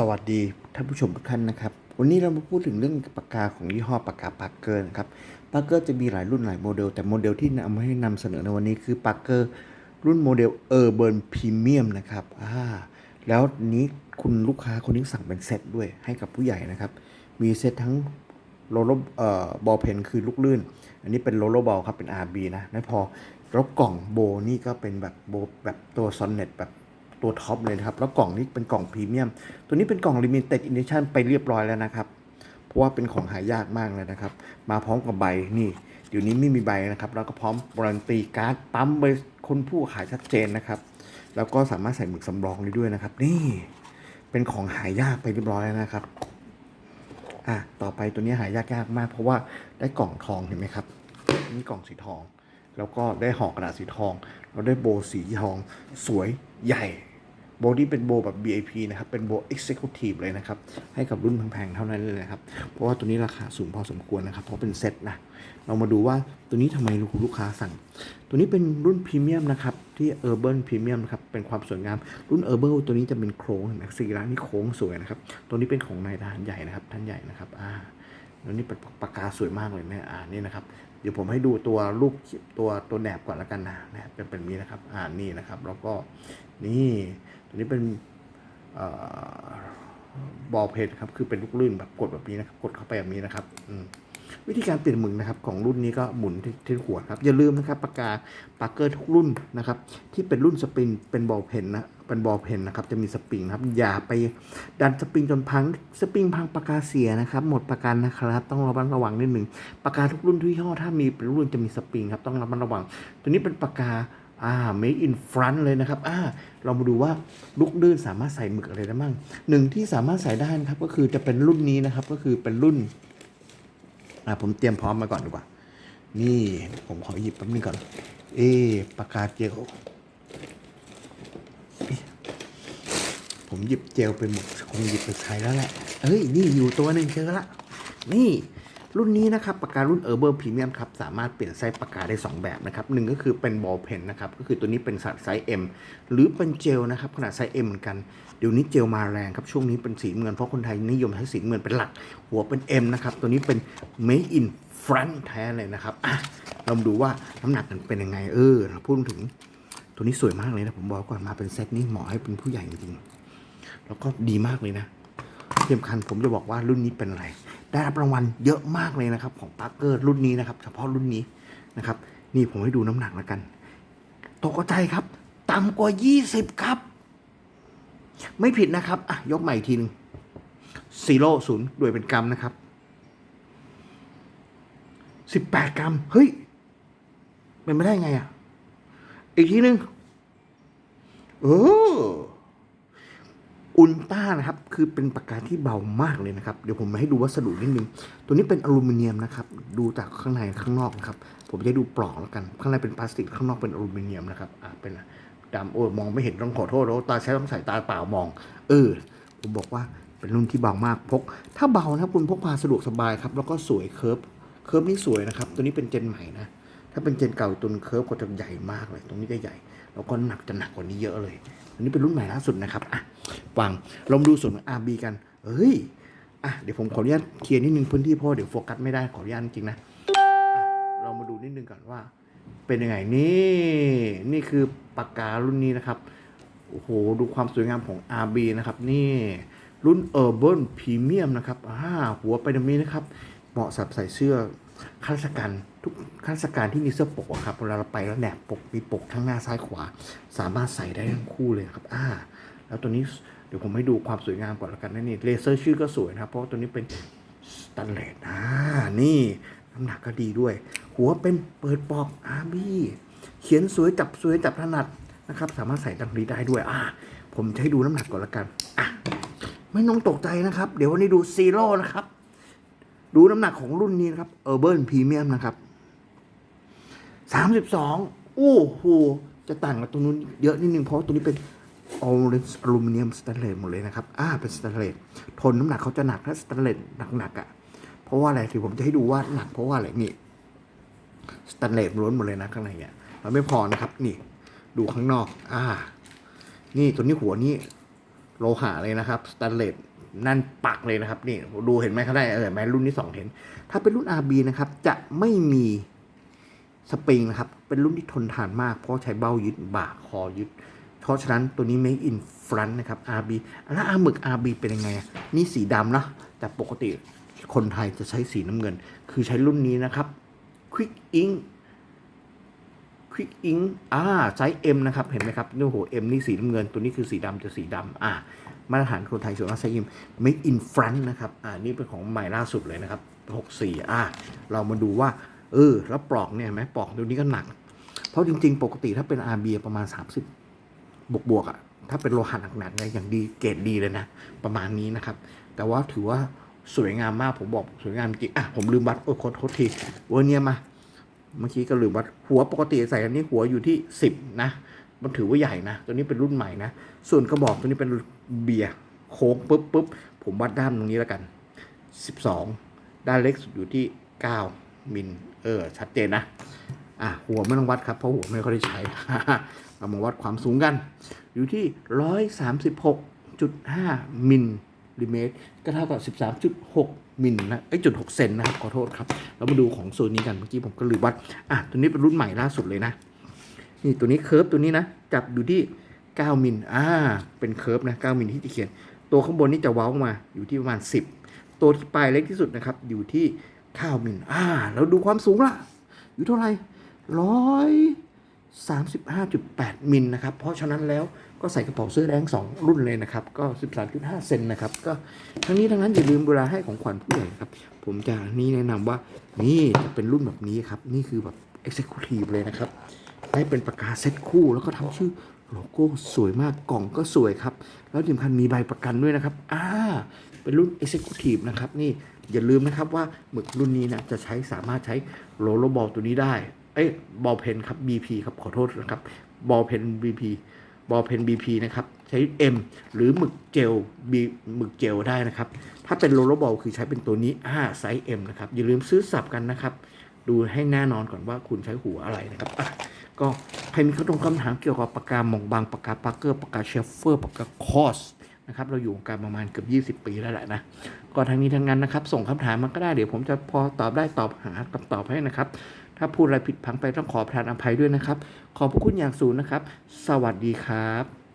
สวัสดีท่านผู้ชมทุกท่านนะครับ วันนี้เรามาพูดถึงเรื่องปากกาของยี่ห้อปากกาปากเกอร์นะครับปากเกอร์จะมีหลายรุ่นหลายโมเดล แต่โมเดลที่นำมาให้นำเสนอในวันนี้คือปากเกอร์รุ่นโมเดลเออร์เบิร์นพรีเมียมนะครับอ่าแล้วนี้คุณลูกค้าคนนี้สั่งเป็นเซตด้วยให้กับผู้ใหญ่นะครับ มีเซตทั้งโลโลเอ่อบอลเพนคือลูกลื่น อันนี้เป็นโลโลบอลครับเป็น RB นะไม่พอแล้วกล่องโบนี่ก็เป็นแบบโบแบบตัวซอนเน็ตแบบ ตัวท็อปเลยนะครับแล้วกล่องนี้เป็นกล่องพรีเมียม ตัวนี้เป็นกล่องลิมิเต็ดอินดิชั่นไปเรียบร้อยแล้วนะครับ เพราะว่าเป็นของหายากมากเลยนะครับ มาพร้อมกับใบนี่เดี๋ยวนี้ไม่มีใบนะครับ แล้วก็พร้อมการันตีการ์ดปั๊มใบคนผู้ขายชัดเจนนะครับ แล้วก็สามารถใส่หมึกสำรองได้ด้วยนะครับ นี่เป็นของหายากไปเรียบร้อยแล้วนะครับอะต่อไปตัวนี้หายากยากมาก เพราะว่าได้กล่องทองเห็นไหมครับนี่กล่องสีทอง แล้วก็ได้ห่อกระดาษสีทองแล้วได้โบสีทอง สวยใหญ่ โบที่เป็นโบแบบ BIP นะครับ เป็นโบ Executive เลยนะครับ ให้กับรุ่นแพงๆ เท่านั้นเลยนะครับ เพราะว่าตัวนี้ราคาสูงพอสมควรนะครับ เพราะเป็นเซ็ตนะ เรามาดูว่าตัวนี้ทำไมลูกค้าสั่ง ตัวนี้เป็นรุ่นพรีเมียมนะครับ ที่ Urban Premium นะครับ เป็นความสวยงาม รุ่น Urban ตัวนี้จะเป็นโค้งเห็นไหมสีร้านนี่โค้งสวยนะครับ ตัวนี้เป็นของนายทหารใหญ่นะครับ ท่านใหญ่นะครับ อ่าแล้วนี่เป็นปากกาสวยมากเลยเนี่ย อ่า นี่นะครับ เดี๋ยวผมให้ดูตัวรูปตัวตัวแหนบก่อนแล้วกันนะแหนบเป็นแบบนี้นะครับ อ่า นี่นะครับ แล้วก็นี่ ตัวนี้เป็นอบอลเพจครับ คือเป็นลูกลื่นแบบกดแบบนี้นะครับ กดเข้าไปแบบนี้นะครับวิธีการเปลี่ยนหมึกนะครับของรุ่นนี้ก็หมุนที่ที่หัวครับ อย่าลืมนะครับปากกาปากเกอร์ทุกรุ่นนะครับ ที่เป็นรุ่นสปริงเป็นบอลเพนนะเป็นบอลเพนนะครับ จะมีสปริงครับ อย่าไปดันสปริงจนพังสปริงพังปากกาเสียนะครับ หมดประกันนะครับ ต้องระมัดระวังนิดหนึ่งปากกาทุกรุ่นทุกยี่ห้อถ้ามีเป็นรุ่นจะมีสปริงครับต้องระมัดระวัง ตัวนี้เป็นปากกา อ่า made in front เลยนะครับ อ่า เรามาดูว่าลูกลื่นสามารถใส่หมึกอะไรได้บ้างหนึ่งที่สามารถใส่ได้นะครับ ก็คือจะเป็นรุ่นนี้นะครับ ก็คือเป็นรุ่น อ่า ผมเตรียมพร้อมมาก่อนดีกว่า นี่ผมขอหยิบแป๊บนึงก่อน เอ๊ปากกาเจล ผมหยิบเจลไปหมด คงหยิบไปใช้แล้วแหละเอ้ย นี่อยู่ตัวหนึ่งเจอละ นี่ รุ่นนี้นะครับปากการุ่น Urban Premium ครับสามารถเปลี่ยนไซส์ปากกาได้ 2 แบบนะครับหนึ่งก็คือเป็นบอลเพนนะครับก็คือตัวนี้เป็นไซส์ M หรือเป็นเจลนะครับขนาดไซส์ M เหมือนกันเดี๋ยวนี้เจลมาแรงครับช่วงนี้เป็นสีเงินเพราะคนไทยนิยมใช้สีเงินเป็นหลัก หัวเป็น M นะครับตัวนี้เป็น Made in Front แท้เลยนะครับอะเราดูว่าน้ำหนักมันเป็นยังไงเออเราพูดถึงตัวนี้สวยมากเลยนะผมบอกก่อนมาเป็นเซตนี้เหมาะให้เป็นผู้ใหญ่จริงๆแล้วก็ดีมากเลยนะที่สำคัญผมจะบอกว่ารุ่นนี้เป็นอะไร ได้รับรางวัลเยอะมากเลยนะครับ ของปาร์เกอร์รุ่นนี้นะครับ เฉพาะรุ่นนี้นะครับ นี่ผมให้ดูน้ำหนักแล้วกันตกใจครับ ต่ำกว่า 20 ครับ ไม่ผิดนะครับอะยกใหม่อีกทีหนึงซีโร่ศูนย์ด้วยเป็นกรัมนะครับ 18 กรัม เฮ้ย เป็นไม่ได้ไงอะ อีกทีหนึงเออ อุลต้านะครับคือเป็นปากกาที่เบามากเลยนะครับ เดี๋ยวผมมาให้ดูวัสดุนิดนึง ตัวนี้เป็นอลูมิเนียมนะครับ ดูจากข้างในข้างนอกนะครับ ผมจะให้ดูปลอกแล้วกัน ข้างในเป็นพลาสติกข้างนอกเป็นอลูมิเนียมนะครับ อ่าเป็นดำโอ้ยมองไม่เห็นต้องขอโทษแล้วตาใช้ต้องใส่ตาเปล่ามอง เออ ผมบอกว่าเป็นรุ่นที่เบามากพก ถ้าเบานะครับคุณพกพาสะดวกสบายครับ แล้วก็สวยเคิร์ฟเคิร์ฟนี่สวยนะครับ ตัวนี้เป็นเจนใหม่นะ ถ้าเป็นเจนเก่าตัวเคิร์ฟก็จะใหญ่มากเลย ตรงนี้จะใหญ่ แล้วก็หนักจะหนักกว่านี้เยอะเลย อันนี้เป็นรุ่นใหม่ล่าสุดนะครับอะฟังลองดูส่วนของ RB กันเฮ้ยอะเดี๋ยวผมขออนุญาตเคลียร์นิดนึงพื้นที่เพราะเดี๋ยวโฟกัสไม่ได้ขออนุญาตจริงนะอะเรามาดูนิดนึงก่อนว่า เป็นยังไงนี่นี่คือปากการุ่นนี้นะครับโอ้โหดูความสวยงามของ RB นะครับนี่รุ่น Urban Premium นะครับอ่าหัวไปตรงนี้นะครับ เหมาะสับใส่เสื้อข้าราชการ ทุกข้าราชการที่มีเสื้อปกครับเวลาเราไปแล้วแหนบปกมีปกทั้งหน้าซ้ายขวา สามารถใส่ได้ทั้งคู่เลยครับอ่าแล้วตัวนี้เดี๋ยวผมให้ดูความสวยงามก่อนละกันนะนี่เลเซอร์ชื่อก็สวยนะเพราะตัวนี้เป็นสแตนเลสอ่านี่น้ำหนักก็ดีด้วย หัวเป็นเปิดปอกอาร์บี้เขียนสวยจับสวยจับถนัดนะครับ สามารถใส่ดังนี้ได้ด้วยอ่าผมให้ดูน้ำหนักก่อนละกันอะไม่น้องตกใจนะครับ เดี๋ยววันนี้ดูซีโร่นะครับ ดูน้ำหนักของรุ่นนี้นะครับเออร์เบิร์นพรีเมียมนะครับ สามสิบโอ้โห จะต่างกับตรงนู้นเยอะนิดนึง เพราะตัวนี้เป็นออเรนจ์อลูมิเนียมสแตนเลสหมดเลยนะครับ อ่า เป็นสแตนเลส ทนน้ำหนักเขาจะหนักถ้าสแตนเลสหนักๆอะ่ะ เพราะว่าอะไรที่ผมจะให้ดูว่าหนักเพราะว่าอะไรนี่ สแตนเลสล้วนหมดเลยนะข้างในเนี่ยเราไม่พอนะครับ นี่ ดูข้างนอก อ่า นี่ตัวนี้หัวนี่โลหะเลยนะครับ สแตนเลสนั่นปักเลยนะครับ นี่ ดูเห็นไหมเขาได้เออไหมรุ่นนี้สองเห็น ถ้าเป็นรุ่น RB นะครับ จะไม่มี สปริงนะครับ เป็นรุ่นที่ทนทานมาก เพราะใช้เบ้ายึดบ่าคอยึด เพราะฉะนั้นตัวนี้ make in front นะครับ RB แล้วอาหมึก RB เป็นยังไง นี่สีดำนะ แต่ปกติคนไทยจะใช้สีน้ำเงิน คือใช้รุ่นนี้นะครับ Quick Ink Quick Ink อ่าไซส์ M นะครับ เห็นไหมครับนี่โอ้โห M นี่สีน้ำเงิน ตัวนี้คือสีดำจะสีดำอ่ามาตรฐานคนไทยส่วนมากใช้ M Make in front นะครับ อ่า นี่เป็นของใหม่ล่าสุดเลยนะครับ 64 อ่า เรามาดูว่า เออ แล้วปลอกเนี่ยไหมปลอกตัวนี้ก็หนัก เพราะจริง ๆ ปกติถ้าเป็น RB ประมาณ 30 บวกบวกอะถ้าเป็นโลหะหนักๆเนี่ยอย่างดีเกรดดีเลยนะ ประมาณนี้นะครับ แต่ว่าถือว่าสวยงามมากผมบอกสวยงามจริงอะผมลืมวัดโอ้ยขอโทษทีเวอร์เนียมาเมื่อกี้ก็ลืมวัดหัวปกติใส่อันนี้หัวอยู่ที่ 10 นะมันถือว่าใหญ่นะ ตัวนี้เป็นรุ่นใหม่นะ ส่วนกระบอกตัวนี้เป็นเบียร์โค้งปุ๊บปุ๊บผมวัดด้ามตรงนี้แล้วกัน 12 ด้านเล็กสุดอยู่ที่ 9 มิลเออชัดเจนนะอะหัวไม่ต้องวัดครับเพราะหัวไม่ค่อยได้ใช้ เรามาวัดความสูงกัน อยู่ที่136.5มิลลิเมตร ก็เท่ากับ13.6มิลนะไอจุด6เซนนะครับขอโทษครับเรามาดูของโซนนี้กันเมื่อกี้ผมก็ลืมวัดอะตัวนี้เป็นรุ่นใหม่ล่าสุดเลยนะนี่ตัวนี้เคิร์ฟตัวนี้นะจับอยู่ที่9มิลอ่าเป็นเคิร์ฟนะ9มิลที่จะเขียน ตัวข้างบนนี่จะเว้ามาอยู่ที่ประมาณ10ตัวที่ปลายเล็กที่สุดนะครับอยู่ที่ 9มิลอ่าแล้วดูความสูงล่ะอยู่เท่าไหร่ร้อยสามสิบห้าจุดแปดมิลนะครับ เพราะฉะนั้นแล้วก็ใส่กระเป๋าเสื้อแดงสองรุ่นเลยนะครับ ก็สิบสามจุดห้าเซนนะครับ ก็ทั้งนี้ทั้งนั้นอย่าลืมเวลาให้ของขวัญผู้ใหญ่ครับ ผมจะนี่แนะนำว่านี่จะเป็นรุ่นแบบนี้ครับ นี่คือแบบ Executive เลยนะครับได้เป็นปากกาเซ็ตคู่แล้วก็ทำชื่อโลโก้สวยมากกล่องก็สวยครับ แล้วที่สำคัญมีใบประกันด้วยนะครับอ่า เป็นรุ่น Executive นะครับ นี่อย่าลืมนะครับว่าหมึกรุ่นนี้นะจะใช้สามารถใช้โรลล์บอลตัวนี้ได้ เอ้ยบอลเพนครับ BP ครับขอโทษนะครับบอลเพน BP บอลเพน BP นะครับใช้ M หรือหมึกเจล B หมึกเจลได้นะครับ ถ้าเป็นโรลล์บอลคือใช้เป็นตัวนี้อ่าไซส์ M นะครับ อย่าลืมซื้อสับกันนะครับ ดูให้แน่นอนก่อนว่าคุณใช้หัวอะไรนะครับอะก็ใครมีคำถามคำถามเกี่ยวกับปากกามองบางปากกาปาร์เกอร์ปากกาเชฟเฟอร์ปากกาคอส นะครับเราอยู่การประมาณเกือบ20 ปีแล้วแหละนะก็ทั้งนี้ทั้งนั้นนะครับ ส่งคำถามมาก็ได้เดี๋ยวผมจะพอตอบได้ตอบหาคำตอบให้นะครับ ถ้าพูดอะไรผิดพังไปต้องขอประทานอภัยด้วยนะครับ ขอบพระคุณอย่างสูงนะครับ สวัสดีครับ